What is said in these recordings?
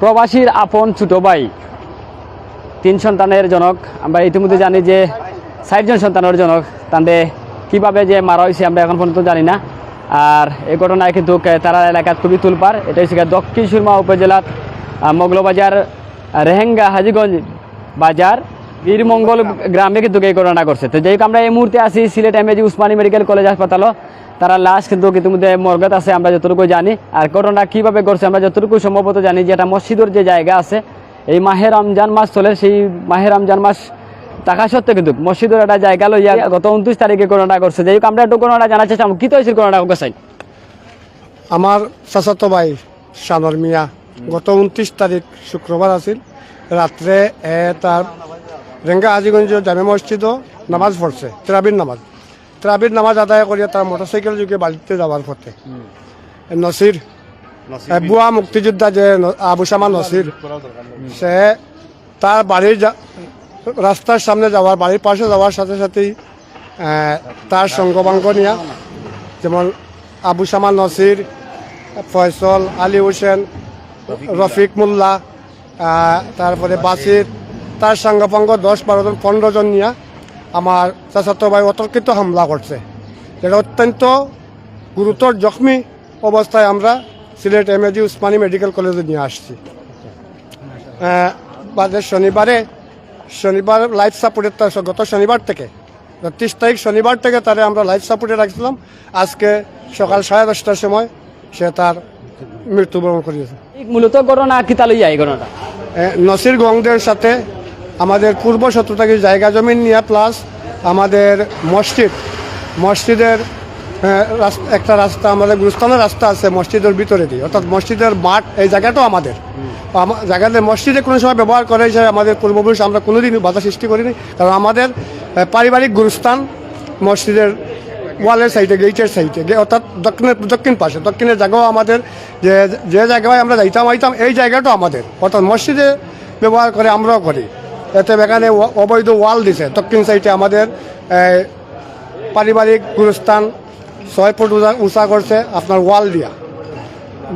প্রবাসীর আপন ছোট ভাই, তিন সন্তানের জনক। আমরা ইতিমধ্যে জানি যে ষাটজন সন্তানের জনক। তাদের কীভাবে যে মারা হয়েছে আমরা এখন পর্যন্ত জানি না। আর এই ঘটনায় কিন্তু তারা এলাকাত খুবই তুলপার। এটা হচ্ছে দক্ষিণ সুরমা উপজেলার মগলবাজার রেহেঙ্গা হাজিগঞ্জ বাজার, বীরমঙ্গল গ্রামে কিন্তু এই ঘটনা করছে তো যাই হোক, আমরা এই মুহূর্তে আছি Sylhet MAG Osmani medical college হাসপাতালও। তারা লাশ কিন্তু ইতিমধ্যে মর্গত আছে আমরা যতটুকু জানি। আর ঘটনা কীভাবে করছে আমরা যতটুকু সম্ভবত জানি যে এটা মসজিদের যে জায়গা আছে এই মাহে রমজান মাস চলে সেই মাহে রমজান মাস থাকা সত্ত্বেও কিন্তু মসজিদের একটা জায়গা লইয়া গত উনত্রিশ তারিখে করোনা করছে। যাই হোক আমরা একটু করোনা জানার চেষ্টা কি তো হয়েছিল করোনা কোথায় আমার চাচাতো ভাই শানর মিয়া গত উনত্রিশ তারিখ শুক্রবার আছিল রাত্রে এ তার রেঙ্গা আজিগঞ্জ জামে মসজিদ নামাজ পড়ছে ত্রাবির নামাজ। ত্রাবির নামাজ আদায় করিয়া তার মোটরসাইকেল যুগে বাড়িতে যাওয়ার পথে। নসির বুয়া মুক্তিযোদ্ধা যে ন- আবু নসির সে তার বাড়ির রাস্তার সামনে যাওয়ার বাড়ির পাশে যাওয়ার সাথে সাথেই তার সঙ্গবাঙ্গ নিয়া যেমন আবু শামা নসির ফয়সল আলী হোসেন রফিক মোল্লা। তারপরে বাসির তার সঙ্গপাঙ্গ দশ বারো জন পনেরো জন নিয়ে আমার চাচাতো ভাই অতর্কিত হামলা করছে। যেটা অত্যন্ত গুরুতর জখমি অবস্থায় আমরা সিলেট এমএজি উসমানী মেডিকেল কলেজে নিয়ে আসছি। বাদে শনিবারে শনিবার লাইফ সাপোর্টের তার গত শনিবার থেকে তিরিশ তারিখ শনিবার থেকে তারে আমরা লাইফ সাপোর্টে রাখছিলাম। আজকে সকাল সাড়ে দশটার সময় সে তার মৃত্যুবরণ করিয়েছে। মূলত করোনা কিতা লইয়া এই ঘটনাটা? নসির গংদের সাথে আমাদের পূর্ব শত্রুতাকে জায়গা জমিন নিয়ে প্লাস আমাদের মসজিদ। মসজিদের একটা রাস্তা, আমাদের গুরুস্থানের রাস্তা আছে মসজিদের ভিতরে দিয়ে। অর্থাৎ মসজিদের মাঠ, এই জায়গাটাও আমাদের। জায়গাতে মসজিদে কোনো সময় ব্যবহার করে হিসেবে আমাদের পূর্বপুরুষ আমরা কোনোদিন বাধা সৃষ্টি করিনি। কারণ আমাদের পারিবারিক গুরুস্থান মসজিদের ওয়ালের সাইডে গেটের সাইডে অর্থাৎ দক্ষিণের, দক্ষিণ পাশে। দক্ষিণের জায়গাও আমাদের, যে যে জায়গায় আমরা যাইতাম, আইতাম, এই জায়গাটাও আমাদের। অর্থাৎ মসজিদে ব্যবহার করে আমরাও করি। এতে এখানে অবৈধ ওয়াল দিছে। দক্ষিণ সাইডে আমাদের পারিবারিক গুরুস্থান ছয় ফুট উঁচা- করছে আপনার ওয়াল দিয়া।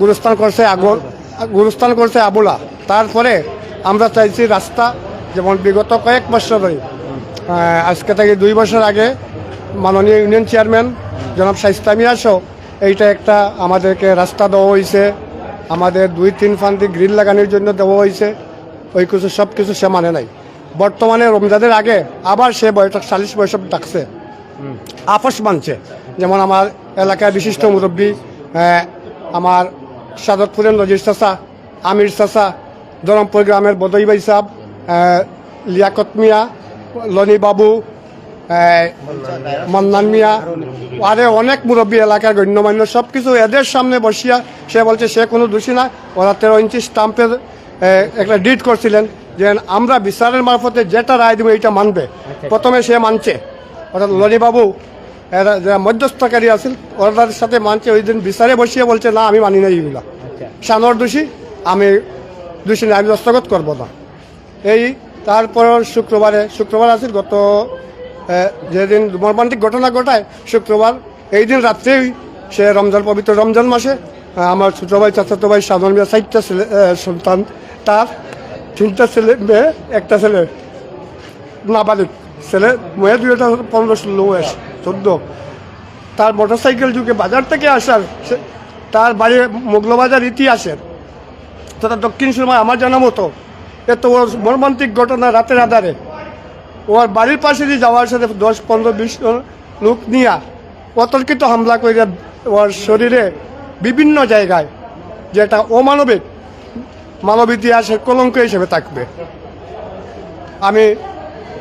গুরুস্থান করছে আগর গুরুস্থান করছে আবুলা। তারপরে আমরা চাইছি রাস্তা, যেমন বিগত কয়েক বছর ধরে আজকে থেকে দুই বছর আগে মাননীয় ইউনিয়ন চেয়ারম্যান জনাব শাইস্তামি আসো এইটা একটা আমাদেরকে রাস্তা দেওয়া হয়েছে আমাদের দুই তিন ফান্দি গ্রিল লাগানোর জন্য দেওয়া হয়েছে ওই কিছু সব কিছু সে মানে নাই। বর্তমানে রমজানের আগে আবার সে বৈঠক সালিশ বৈঠক ডাকছে। আপস মানছে। যেমন আমার এলাকার বিশিষ্ট মুরব্বী আমার সাদতপুরের নজির চাচা আমির চাচা ধরমপুর গ্রামের বদই ভাই সাহ লিয়াকত মিয়া লনি বাবু মন্নান মিয়া আরে অনেক মুরব্বী এলাকার গণ্যমান্য সব কিছু এদের সামনে বসিয়া সে বলছে সে কোনো দোষী না। ওরা তেরো ইঞ্চি স্টাম্পের একটা ডিট করছিলেন। যে আমরা বিচারের মারফতে যেটা রায় দেবো এইটা মানবে। প্রথমে সে মানছে। অর্থাৎ লনিবাবু এরা যারা মধ্যস্থকারী আছিল ওনাদের সাথে মানছে ওই দিন বিচারে বসিয়ে বলছে না আমি মানি না এইগুলা সানোর দোষী আমি দোষী না আমি দস্তখত করব না। এই তারপর শুক্রবারে শুক্রবার আছিল গত যেদিন মর্মান্তিক ঘটনা ঘটায় শুক্রবার এই দিন রাত্রেই সে রমজান পবিত্র রমজান মাসে আমার ছোটো ভাই চাচাতো ভাই ছেলে এ, সন্তান তার তিনটা ছেলে, মেয়ে, একটা ছেলে। নাবালিক ছেলে, মেয়ে দুইটা, পনেরো ষোলো বয়স, চোদ্দ। তার মোটরসাইকেল যুগে বাজার থেকে আসার তার বাড়ি মোগলবাজার ইতিহাসের। তথা দক্ষিণ সুরমা আমার জানা মতো, এত বড় মর্মান্তিক ঘটনা রাতের আধারে। ওর বাড়ির পাশে দিয়ে যাওয়ার সাথে দশ, পনেরো, বিশ লোক নিয়ে অতর্কিত হামলা করে ওর শরীরে বিভিন্ন জায়গায়, যেটা অমানবিক মানব ইতিহাসের কলঙ্ক হিসেবে থাকবে। আমি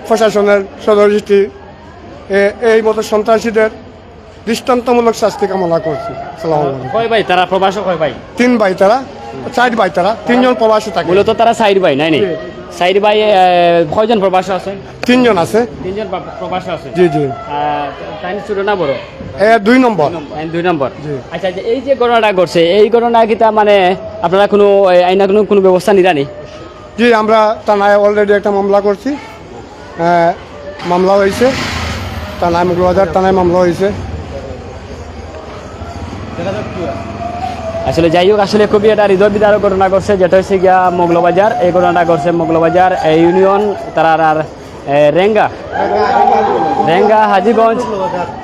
প্রশাসনের সদরদৃষ্টি এই মতো সন্ত্রাসীদের দৃষ্টান্তমূলক শাস্তি কামনা করছি। ভাই? তারা প্রবাসক হয় ভাই? তিন ভাই তারা। চার ভাই তারা তিনজন প্রবাসী থাকে। মূলত তারা সাইড ভাই নাই নি? সাইড আহ, কয়জন প্রবাসী আছে? তিনজন আছে। তিনজন প্রবাসী আছে? জি জি। টাইম ছোট না বড়? দুই নম্বর দুই নম্বর আচ্ছা আচ্ছা, এই যে ঘটনাটা ঘটছে এই ঘটনা কি তা মানে আপনারা কোনো আইনা কোনো কোনো ব্যবস্থা নিরানি জি আমরা থানায় অলরেডি একটা মামলা করছি। মামলা হয়েছে। থানায় মুগলবাজার থানায় মামলা হয়েছে। আসলে যাই হোক, আসলে খুবই এটা হৃদয় বিদারক ঘটনা করছে যেটা হচ্ছে গিয়া মোগলবাজার। এই ঘটনাটা করছে মোগলবাজার ইউনিয়ন তারা আর রেঙ্গা। রেঙ্গা, হাজিগঞ্জ।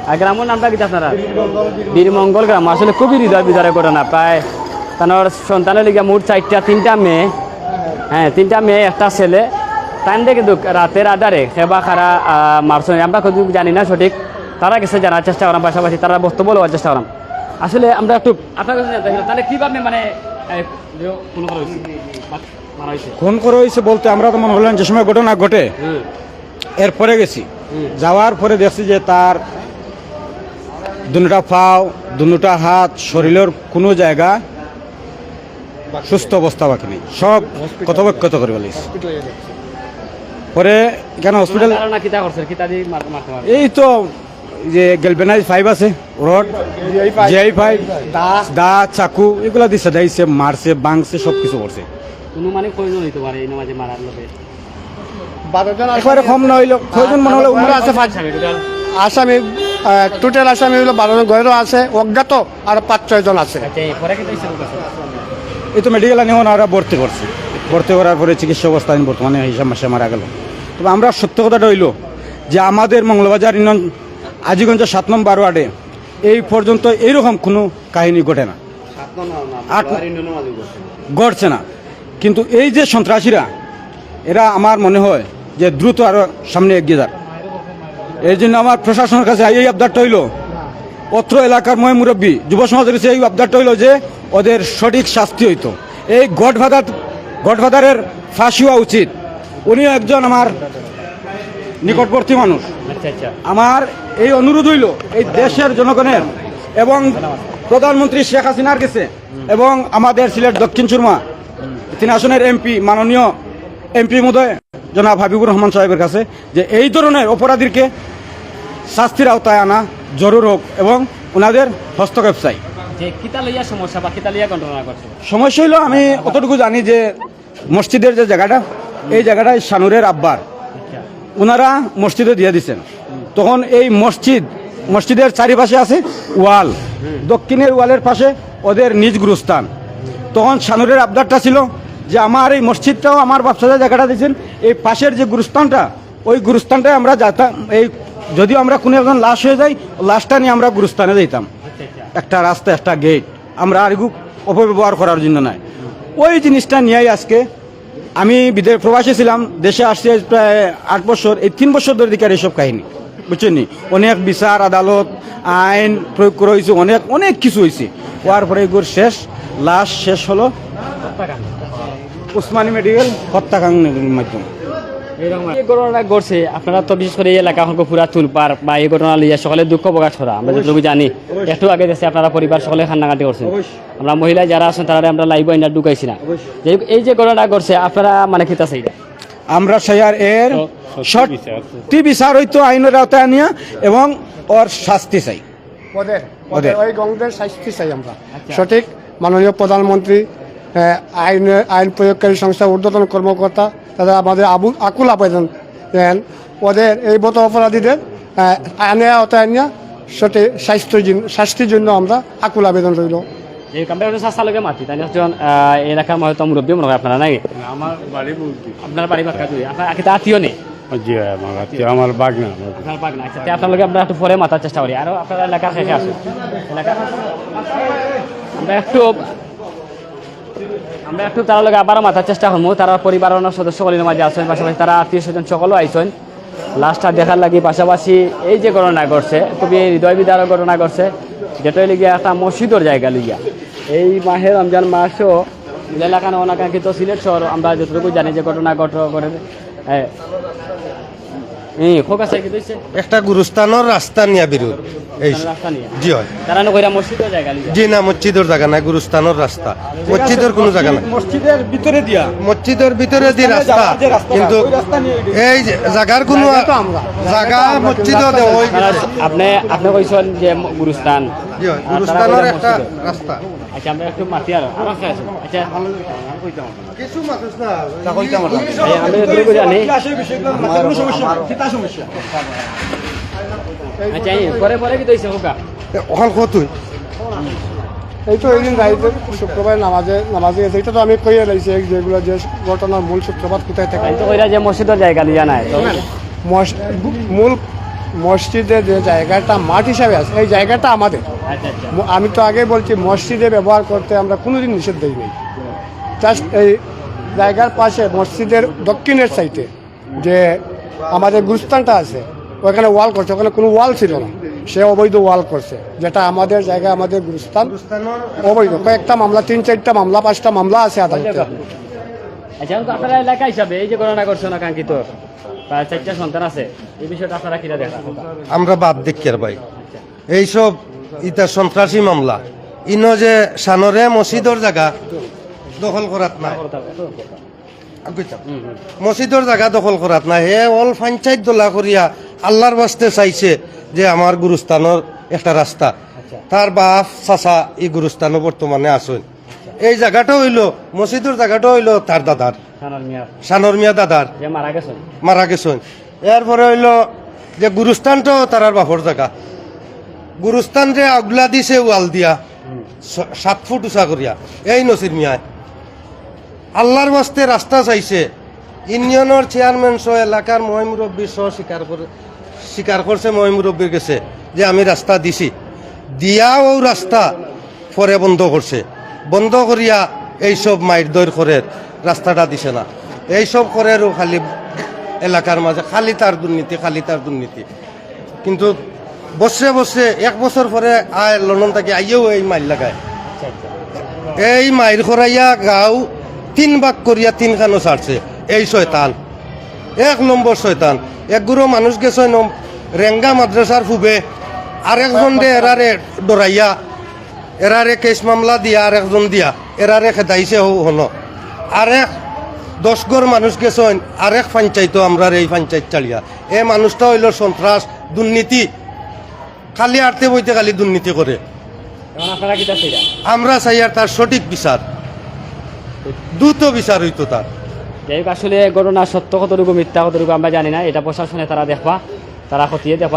আর গ্রামের নামটা কি আপনারা? বীরমঙ্গল গ্রাম। আসলে খুবই হৃদয় বিদারক ঘটনা। প্রায় তার সন্তানের লিগে মোট চারটা, তিনটা মেয়ে। হ্যাঁ তিনটা মেয়ে, একটা ছেলে। তাই দেখে কিন্তু রাতের আধারে সেবা খারা মারছ। আমরা জানি না সঠিক। তারা গেছে জানার চেষ্টা করাম পাশাপাশি তারা বক্তব্য লওয়ার চেষ্টা করাম আসলে আমরা একটু আপনার কাছে তাহলে কীভাবে মানে খুন করে হয়েছে বলতে আমরা তো মনে হলেন যে সময় ঘটনা ঘটে। হুম। এরপরে গেছি। যাওয়ার পরে দেখছি যে তার দুটা পাও দুটা হাত শরীরের কোনো জায়গা সুস্থ অবস্থা বাকি নেই। সব কথোপকথ করে বলিস পরে কেন হসপিটাল এই তো যে গেলবেনাইজ ফাইভ আছে রড জিআই ফাইভ দা চাকু এগুলো দিছে দাইছে মারছে বাংছে সব কিছু করছে। কোনো মানে কয়জন হইতে পারে এই নামাজে মারার লোকে একবারে কম না হইল কয়জন মনে হলো আছে আসামি টোটাল আসামি হলো বারো জন ঘরেরও আছে অজ্ঞাত আর পাঁচ ছয় জন আছে। আচ্ছা এই পরে কিন্তু এসে লোক আছে। এই তো মেডিকেল ওনারা ভর্তি করছে। ভর্তি করার পরে চিকিৎসা অবস্থা বর্তমানে হিসাব মাসে মারা গেল। তবে আমরা সত্য কথাটা হইল যে আমাদের মঙ্গলবাজার ইউনিয়ন আজিগঞ্জের সাত নম্বর ওয়ার্ডে এই পর্যন্ত এইরকম কোনো কাহিনী ঘটে না। ঘটছে না। কিন্তু এই যে সন্ত্রাসীরা এরা আমার মনে হয় যে দ্রুত আরও সামনে এগিয়ে যাক। এই জন্য আমার প্রশাসনের কাছে এই আবদারটা হইল অত্র এলাকার ময় মুরব্বী যুব সমাজের কাছে এই আবদারটা হইল যে ওদের সঠিক শাস্তি হইতো। এই গডফাদার গডফাদারের ফাঁসি হওয়া উচিত। উনিও একজন আমার নিকটবর্তী মানুষ। আচ্ছা আচ্ছা। আমার এই অনুরোধ হইল এই দেশের জনগণের এবং প্রধানমন্ত্রী শেখ হাসিনার কাছে এবং আমাদের সিলেট দক্ষিণ সুরমা তিন আসনের এমপি মাননীয় এমপি মহোদয় জনাব হাবিবুর রহমান সাহেবের কাছে যে এই ধরনের অপরাধীকে শাস্তির আওতায় আনা জরুর হোক এবং ওনাদের হস্তক্ষেপ চাই। সমস্যা হইল আমি অতটুকু জানি যে মসজিদের যে জায়গাটা এই জায়গাটায় শানুরের আব্বার। আচ্ছা ওনারা মসজিদে দিয়ে দিচ্ছেন তখন এই মসজিদ, মসজিদের চারিপাশে আছে ওয়াল। দক্ষিণের ওয়ালের পাশে ওদের নিজ গুরুস্থান। তখন শানুরের আবদারটা ছিল যে আমার এই মসজিদটাও আমার ব্যবসাদার জায়গাটা দিয়েছেন। এই পাশের যে গুরুস্থানটা, ওই গুরুস্থানটায় আমরা যাতাম। এই যদিও আমরা কোনো একজন লাশ হয়ে যাই, লাশটা নিয়ে আমরা গুরুস্থানে যেতাম একটা রাস্তা, একটা গেট আমরা আর অপব্যবহার করার জন্য নয় ওই জিনিসটা নিয়েই আজকে আমি বিদেশ প্রবাসী ছিলাম দেশে আসছে প্রায় আট বছর এই তিন বছর ধরে দিকে এইসব কাহিনী বুঝছেন অনেক বিচার আদালত আইন প্রয়োগ করা হয়েছে অনেক অনেক কিছু হয়েছে। হওয়ার পরে এগুলোর শেষ লাস্ট শেষ হলো উসমানী মেডিকেল হত্যাকাণ্ডের মাধ্যমে। এই ঘটনা ঘটছে। আপনারা তো বিশেষ করে এই এলাকা হল পুরা তুলপার বা এই ঘটনা সকলে দুঃখ প্রকাশ করা। আমরা যতটুকু জানি একটু আগে আপনারা পরিবার সকলে কান্নাকাটি করছেন। আমরা মহিলা যারা আছেন তারা আমরা লাইভ ইন্ডার ঢুকাইছি না। যে এই যে ঘটনা ঘটছে আপনারা মানে খিতা আমরা সাইয়ার এর সত্যি বিচার হইতো আইনের আওতায় আনিয়া এবং ওর শাস্তি চাই। ওদের। ওদের। ওই গঙ্গদের শাস্তি চাই আমরা। সঠিক মাননীয় প্রধানমন্ত্রী আইন আইন প্রয়োগকারী সংস্থা ঊর্ধ্বতন কর্মকর্তা তারা আমাদের আবু আকুল আবেদন দেন ওদের এই মতো অপরাধীদের আইনে আওতায় নিয়ে সঠিক স্বাস্থ্য শাস্তির জন্য আমরা আকুল আবেদন রইল। এই কামটা হচ্ছে সাস্তা লোকে মাতি তাই একজন এলাকার হয়তো মুরব্বী মনে হয় আপনারা নাকি? আমার বাড়ি বলতে আপনার বাড়ি বাক্কা দুই। আপনার আগে আত্মীয় নেই? জি আমার আত্মীয় আমার বাগনা আপনার বাগ আচ্ছা আপনার আমরা একটু পরে মাথার চেষ্টা করি। আরও আপনার এলাকার শেষে আসুন। এলাকা আমরা একটু আমরা একটু তার লগে আবার মাথার চেষ্টা করব। তারা পরিবারের অন্য সদস্য কলির মাঝে আসেন পাশাপাশি তারা আত্মীয় স্বজন সকলও আইসেন লাস্টটা দেখার লাগি পাশাপাশি এই যে ঘটনা ঘটছে, খুবই হৃদয় বিদারক ঘটনা ঘটছে যেটাই লিগিয়া একটা মসজিদর জায়গা লিগিয়া এই মাহে রমজান মাসও এলাকান অনাকাঙ্ক্ষিত সিলেট শহর, আমরা যতটুকু জানি যে ঘটনা ঘট, ঘটে একটা গুরুস্থানের রাস্তা নিয়ে বিরোধ। এই জি হয়। জি না মসজিদের জায়গা নাই গুরুস্থানের রাস্তা। মসজিদের কোনো জায়গা নাই মসজিদের ভিতরে দিয়া? মসজিদের ভিতরে দিয়ে রাস্তা কিন্তু এই যে জায়গার কোনো জায়গা মসজিদও দেওয়া আপনি আপনি কইছেন যে গুরুস্থান। জি হয় গুরুস্থানের একটা রাস্তা। আচ্ছা আমরা একটু মাতি আর আমার কাছে আচ্ছা কিছু মানুষ না এই জানি। সমস্যা সমস্যা। আচ্ছা পরে পরে কি দইছে হোকা ওখান কত এই তো এই দিন শুক্রবার নামাজে নামাজে গেছে এটা তো আমি কইয়ে লাইছি যেগুলো যে ঘটনার মূল সূত্রপাত কোথায় থেকে। তো ওইরা যে মসজিদের জায়গা নিয়ে মূল মসজিদে যে জায়গাটা মাঠ হিসাবে আছে এই জায়গাটা আমাদের। আচ্ছা আচ্ছা। আমি তো আগে বলছি মসজিদে ব্যবহার করতে আমরা কোনোদিন নিষেধ দিই নাই। জাস্ট এই জায়গার পাশে মসজিদের দক্ষিণের সাইডে যে আমাদের গুরুস্থানটা আছে ওখানে ওয়াল করছে ওখানে কোনো ওয়াল ছিল না। সে অবৈধ ওয়াল করছে যেটা আমাদের জায়গা আমাদের গুরুস্থান অবৈধ। কয়েকটা মামলা তিন চারটা মামলা পাঁচটা মামলা আছে আদালতে। আচ্ছা আপনারা এলাকা হিসাবে এই যে গণনা করছেন আকাঙ্ক্ষিত প্রায় চারটা সন্তান আছে এই বিষয়টা আপনারা কিনা দেখা আমরা বাদ দেখি আর ভাই। এইসব ইটা সন্ত্রাসী মামলা। ইন যে সানরে মসজিদর জায়গা দখল করাত না। মসজিদর জায়গা দখল করাত না। হে অল পঞ্চায়েত দোলা করিয়া আল্লাহর বাস্তে চাইছে যে আমার গুরুস্থানের একটা রাস্তা। তার বাপ চাচা এই গুরুস্থানও বর্তমানে আসুন এই জায়গাটা হইল মসজিদের জায়গাটা হইল তার দাদার। সানর মিয়া। দাদার। মারা গেছেন। এরপরে হইল যে গুরুস্থানটাও তারার বাপর জায়গা। গুরুস্থান যে আগলা দিছে ওয়াল দিয়া সাত ফুট উঁচা করিয়া এই নসির মিয়ায়। আল্লাহর বাস্তে রাস্তা চাইছে ইউনিয়নের চেয়ারম্যান সহ এলাকার ময় মুরব্বী সহ স্বীকার করে স্বীকার করছে মই মুরব্বীর কাছে যে আমি রাস্তা দিছি। দিয়াও রাস্তা পরে বন্ধ করছে বন্ধ করিয়া এইসব মাইর দৈর করে রাস্তাটা দিছে না। এইসব করেও খালি এলাকার মাঝে খালি তার দুর্নীতি খালি তার দুর্নীতি কিন্তু বসে বসে এক বছর পরে আয় লন্ডন থেকে আইয়েও এই মাইল লাগায়। এই মাইর খরাইয়া গাও তিন বাক করিয়া তিনখানো ছাড়ছে এই শয়তান এক নম্বর শয়তান। একগুলো মানুষ গেছে রেঙ্গা মাদ্রাসার ফুবে। আর একজন দে এরারে ডরাইয়া এরারে কেস মামলা দিয়া আর একজন দিয়া এরারে খেদাইছে হন। আর এক দশ গড় মানুষ গেছেন আর এক পঞ্চায়েত আমরা এই পঞ্চায়েত চালিয়া। এই মানুষটা হইল সন্ত্রাস দুর্নীতি। খালি আরতে বইতে খালি দুর্নীতি করে। আমরা চাই আর তার সঠিক বিচার। দ্রুত বিচার হইতো তার। যাই হোক, আসলে ঘটনা সত্য, কতটুকু মিথ্যা, কতটুকু আমরা জানি না। এটা প্রশাসনে তারা দেখবা, তারা খতিয়ে দেখবা।